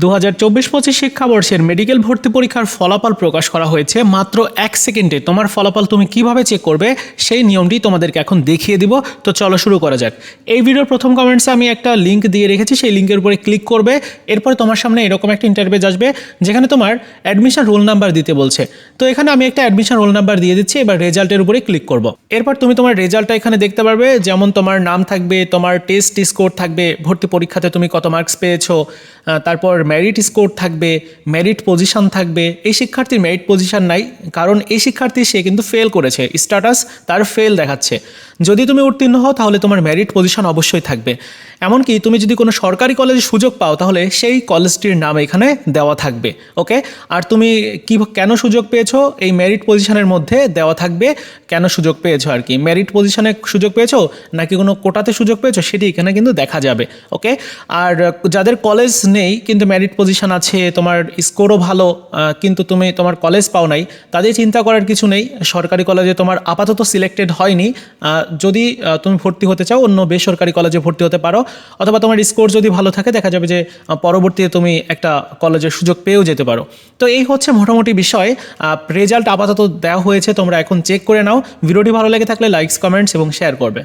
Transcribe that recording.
দু হাজার চব্বিশ পঁচিশ শিক্ষাবর্ষের মেডিকেল ভর্তি পরীক্ষার ফলাফল প্রকাশ করা হয়েছে। মাত্র এক সেকেন্ডে তোমার ফলাফল তুমি কীভাবে চেক করবে, সেই নিয়মটি তোমাদেরকে এখন দেখিয়ে দিব। তো চলো শুরু করা যাক। এই ভিডিওর প্রথম কমেন্টসে আমি একটা লিঙ্ক দিয়ে রেখেছি, সেই লিঙ্কের উপরে ক্লিক করবে। এরপর তোমার সামনে এরকম একটা ইন্টারভিউ আসবে, যেখানে তোমার অ্যাডমিশন রোল নাম্বার দিতে বলছে। তো এখানে আমি একটা অ্যাডমিশন রোল নাম্বার দিয়ে দিচ্ছি, এবার রেজাল্টের উপরে ক্লিক করব। এরপর তুমি তোমার রেজাল্টটা এখানে দেখতে পারবে, যেমন তোমার নাম থাকবে, তোমার টেস্ট স্কোর থাকবে, ভর্তি পরীক্ষাতে তুমি কত মার্কস পেয়েছ তারপর মেরিট স্কোর থাকবে মেরিট পজিশন থাকবে। এই শিক্ষার্থীর মেরিট পজিশন নাই, কারণ এই শিক্ষার্থী সে কিন্তু ফেল করেছে স্ট্যাটাস তার ফেল দেখাচ্ছে। যদি তুমি উত্তীর্ণ হও, তাহলে তোমার মেরিট পজিশন অবশ্যই থাকবে। এমনকি তুমি যদি কোনো সরকারি কলেজে সুযোগ পাও, তাহলে সেই কলেজটির নাম এখানে দেওয়া থাকবে ওকে আর তুমি কি কেন সুযোগ পেয়েছ? এই মেরিট পজিশনের মধ্যে দেওয়া থাকবে, কেন সুযোগ পেয়েছ আর কি? মেরিট পজিশনে সুযোগ পেয়েছ? নাকি কোনো কোটাতে সুযোগ পেয়েছ? সেটি এখানে কিন্তু দেখা যাবে ওকে আর, যাদের কলেজ নেই, কিন্তু মেরিট পজিশন আছে, তোমার স্কোরও ভালো কিন্তু তুমি তোমার কলেজ পাও নাই, তাদের চিন্তা করার কিছু নেই। সরকারি কলেজে তোমার আপাতত সিলেক্টেড হয়নি। যদি তুমি ভর্তি হতে চাও, অন্য বেসরকারি কলেজে ভর্তি হতে পারো, অথবা তোমার স্কোর যদি ভালো থাকে, দেখা যাবে যে পরবর্তীতে তুমি একটা কলেজের সুযোগ পেয়েও যেতে পারো। তো এই হচ্ছে মোটামুটি বিষয়। রেজাল্ট আপাতত দেওয়া হয়েছে, তোমরা এখন চেক করে নাও। ভিডিওটি ভালো লেগে থাকলে লাইকস কমেন্টস এবং শেয়ার করবে।